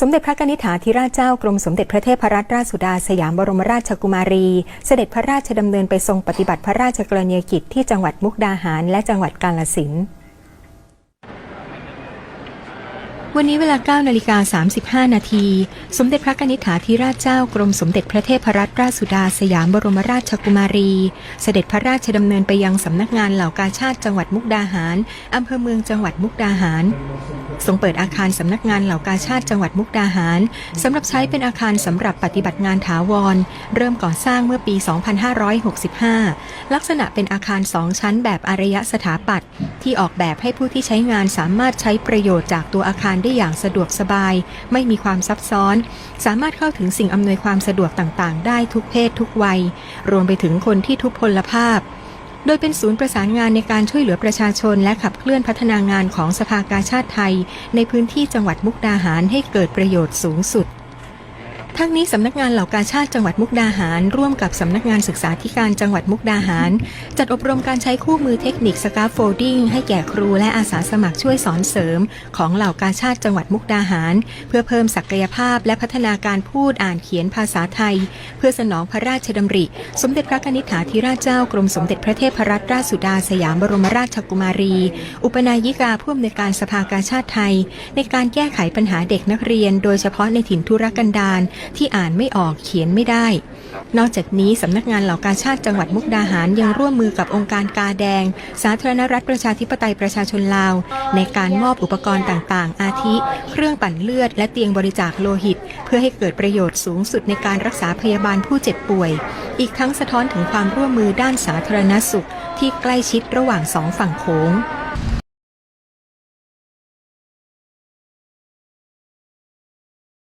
สมเด็จพระนิธิถาธิราชเจ้ากรมสมเด็จพระเทพรัตนราชสุดาสยามบรมราชกุมารี เสด็จพระราชดำเนินไปทรงปฏิบัติพระราชกรณียกิจที่จังหวัดมุกดาหารและจังหวัดกาฬสินธุ์ วันนี้เวลา9นาฬิกา35 นาที สมเด็จพระนิธิถาธิราชเจ้ากรมสมเด็จพระเทพรัตนราชสุดาสยามบรมราชกุมารี เสด็จพระราชดำเนินไปยังสำนักงานเหล่ากาชาติจังหวัดมุกดาหารอำเภอเมืองจังหวัดมุกดาหาร ทรงเปิดอาคารสำนักงานเหล่ากาชาติจังหวัดมุกดาหารสำหรับใช้เป็นอาคารสำหรับปฏิบัติงานถาวร เริ่มก่อสร้างเมื่อปี 2565 ลักษณะเป็นอาคารสองชั้นแบบอารยสถาปัตย์ที่ออกแบบให้ผู้ที่ใช้งานสามารถใช้ประโยชน์จากตัวอาคารได้อย่างสะดวกสบาย ไม่มีความซับซ้อน สามารถเข้าถึงสิ่งอำนวยความสะดวกต่างๆ ได้ทุกเพศทุกวัย รวมไปถึงคนที่ทุพพลภาพ โดยเป็นศูนย์ประสานงานในการช่วยเหลือประชาชน และขับเคลื่อนพัฒนางานของสภากาชาติไทย ในพื้นที่จังหวัดมุกดาหารให้เกิดประโยชน์สูงสุด ทั้งนี้สำนักงานเหล่ากาชาติจังหวัดมุกดาหาร ร่วมกับสำนักงานศึกษาธิการจังหวัดมุกดาหาร จัดอบรมการใช้คู่มือเทคนิคสกาโฟลดิ้งให้แก่ครูและอาสาสมัครช่วยสอนเสริม ของเหล่ากาชาติจังหวัดมุกดาหาร เพื่อเพิ่มศักยภาพและพัฒนาการพูดอ่านเขียนภาษาไทย เพื่อสนองพระราชดำริ สมเด็จพระนิธิถาธิราชเจ้ากรมสมเด็จพระเทพรัตนราชสุดาสยามบรมราชกุมารี อุปนายิกาผู้อำนวยการสภากาชาติไทย ในการแก้ไขปัญหาเด็กนักเรียน โดยเฉพาะในถิ่นทุรกันดารที่อ่านไม่ออกเขียนไม่ได้ นอกจากนี้สำนักงานเหล่ากาชาติจังหวัดมุกดาหารยังร่วมมือกับองค์การกาแดง สาธารณรัฐประชาธิปไตยประชาชนลาว ในการมอบอุปกรณ์ต่างๆ อาทิ เครื่องปั่นเลือด และเตียงบริจาคโลหิต เพื่อให้เกิดประโยชน์สูงสุดในการรักษาพยาบาลผู้เจ็บป่วย อีกทั้งสะท้อนถึงความร่วมมือด้านสาธารณสุข ที่ใกล้ชิดระหว่างสองฝั่งโขง